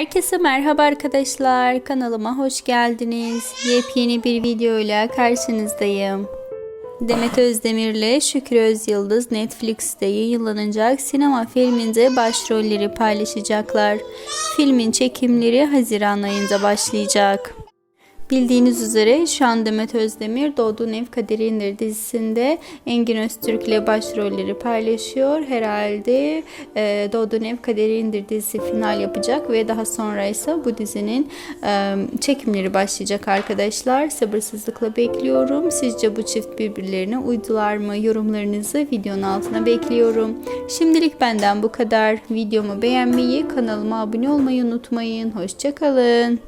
Herkese merhaba arkadaşlar. Kanalıma hoş geldiniz. Yepyeni bir videoyla karşınızdayım. Demet Özdemir ile Şükrü Özyıldız Netflix'te yayınlanacak sinema filminde başrolleri paylaşacaklar. Filmin çekimleri Haziran ayında başlayacak. Bildiğiniz üzere şu an Demet Özdemir Doğduğun Ev Kaderindir dizisinde Engin Öztürk ile başrolleri paylaşıyor. Herhalde e, Doğduğun Ev Kaderindir dizisi final yapacak ve daha sonra ise bu dizinin e, çekimleri başlayacak arkadaşlar. Sabırsızlıkla bekliyorum. Sizce bu çift birbirlerine uydular mı? Yorumlarınızı videonun altına bekliyorum. Şimdilik benden bu kadar. Videomu beğenmeyi, kanalıma abone olmayı unutmayın. Hoşçakalın.